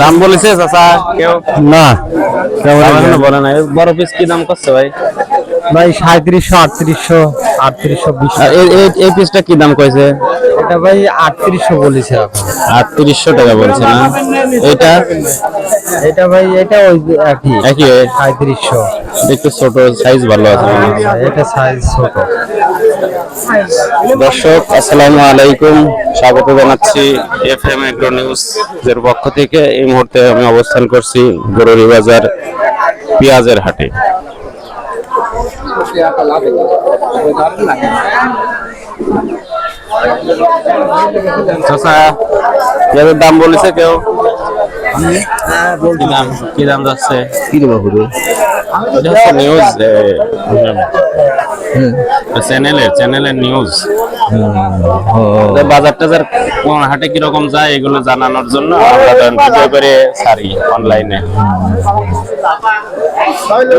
দাম বলেছে চাচা? কেউ? না বলে নাই। বড় পিস কি দাম করছে ভাই? ভাই সাঁত্রিশশো আটত্রিশশো আটত্রিশশো বিশ। এই- পিসটা কি দাম কইছে? এটা ভাই আটত্রিশশো বলেছে আটত্রিশশো টাকা বলছে না? এটা এটা ভাই এটা ওই একই। একই সাঁত্রিশশো একটু ছোট সাইজ ভালো আছে এটা সাইজ ছোট। দর্শক আসসালামু আলাইকুম। স্বাগত জানাচ্ছি এফ এম এগ্রো নিউজ এর পক্ষ থেকে। এই মুহূর্তে আমি অবস্থান করছি গরুরি বাজার পেঁয়াজের হাটে। পেঁয়াজের দাম বলেছে কেউ? কি দাম কি দাম যাচ্ছে? কি দেবো পুরো এটা হচ্ছে নিউজ চ্যানেলের চ্যানেলের নিউজ বাজার টাজার কোন হাটে কীরকম যায় এগুলো জানানোর জন্য আমরা ভিডিও করে ছাড়ি অনলাইনে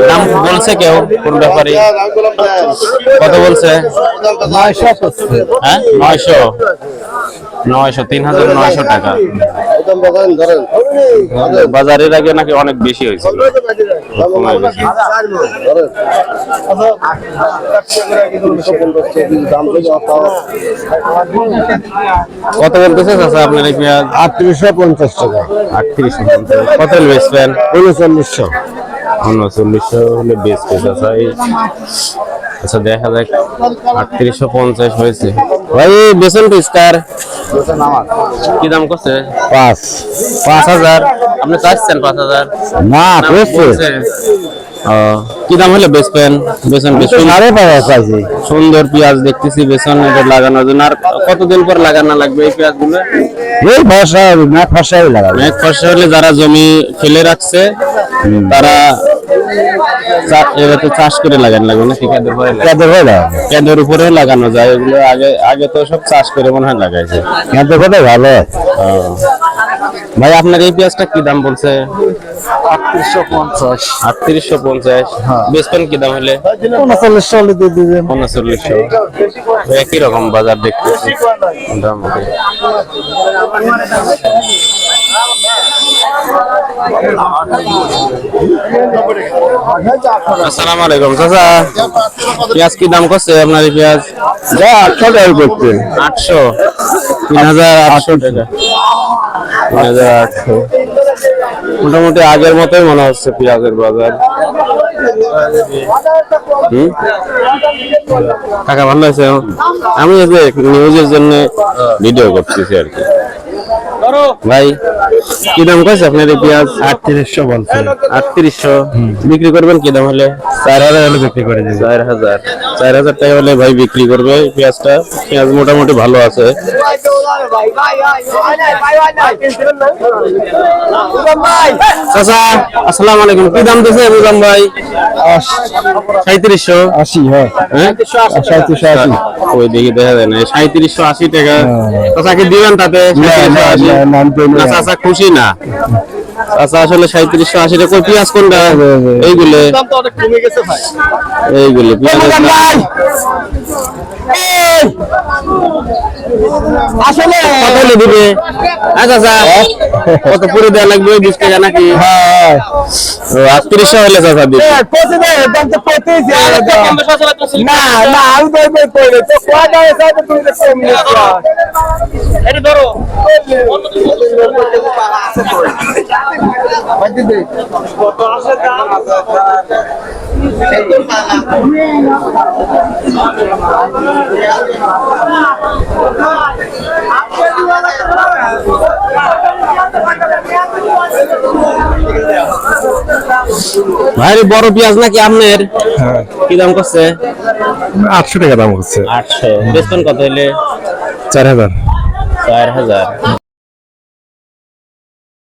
দাম বলছে কেউ কোন ব্যাপারে? কত বলছে? হ্যাঁ নয়শো। নয়শো তিন হাজার নয়শো টাকা। বাজারের আগে নাকি অনেক বেশি হয়েছিল। কত বলতেছে চাচা আপনার এই পেঁয়াজ? আটত্রিশশো পঞ্চাশ টাকা। আটত্রিশ কত বেচবেন উনচল্লিশশো। উনচল্লিশশো হলে বেচবে চাচা এই আচ্ছা দেখা যাক। আটত্রিশশো পঞ্চাশ হয়েছে। ভাই বেসন পিস কার? কি দাম করছে? পাঁচ। পাঁচ হাজার। আপনি চাচ্ছেন পাঁচ হাজার। না দাম বলছে? ও, কি দাম হলে বেচবেন বেসন বেসন সাড়ে পাঁচ আছে সুন্দর পেঁয়াজ দেখতেছি বেসন এটা লাগানোর জন্য। আর কতদিন পর লাগানো লাগবে এই পেঁয়াজগুলো এই বর্ষা না ফসাই লাগাবে। অনেক ফসল হলে যারা জমি ফেলে রাখছে তারা চা- এবারে চাষ করে লাগানো লাগবে না ঠিকাদের পরে লাগানো। হয়ে উপরেও লাগানো যায় এগুলো আগে আগে তো সব চাষ করে মনে হয় লাগাইছে। ভালো ভাই আপনার এই পেঁয়াজটা কি দাম বলছে? আটত্রিশশো পঞ্চাশ। আটত্রিশশো পঞ্চাশ। বেচবেন কি দাম হলে? উনচল্লিশশো হলে দিয়ে দিবেন। উনচল্লিশশো একই রকম বাজার দেখতেছি। মোটামুটি আসসালামু আলাইকুম চাচা। পেঁয়াজ কি দাম করছে আপনার এই পেঁয়াজ? যা আটশো টাকা করতে আটশো? তিন হাজার আটশো টাকা। তিন হাজার আটশো। মোটামুটি আগের মতোই মনে হচ্ছে পেঁয়াজের বাজার? টাকা ভালো আছে আমি এই যে নিউজের জন্য ভিডিও করতেছি আর কি। ভাই কি দাম কয়েছে আপনার এই পেঁয়াজ? আটত্রিশশো বলছে। আটত্রিশশো। বিক্রি করবেন কি দাম হলে? চার হাজার হলে বিক্রি করে দিবে। চার হাজার। চার হাজার টাকা হলে ভাই বিক্রি করবে পেঁয়াজটা। পেঁয়াজ মোটামুটি ভালো আছে। চাচা আসসালামু আলাইকুম। কি দাম বুঝলাম ভাই? সাঁত্রিশশো আশি হ্যাঁ। হ্যাঁ? সাঁত্রিশশো আশি। ওই দিকে দেখা যায় না সাঁত্রিশশো আশি টাকা। চাচাকে দিবেন তাতে না, 3780? না, তো না। চাচা খুশি না। চাচা আসলে সাঁত্রিশশো আশি টাকা পেঁয়াজ কোনটা? এইগুলো। এইগুলো পেঁয়াজের দাম। আসলে কত হলে দিবে আচ্ছা। চাচা কত পুরো দেওয়া লাগবে? বিশ টাকা নাকি? হ্যাঁ। ও, আটত্রিশশো হলে চাচা দিবে। না না আমি বলব করে তো কয়টা তুমি তো কম নিচ্ছ ভাই বড় পেঁয়াজ নাকি আপনার? কি দাম করছে? আটশো টাকা দাম হচ্ছে আটশো। বেতন কত হলে চার হাজার। চার হাজার।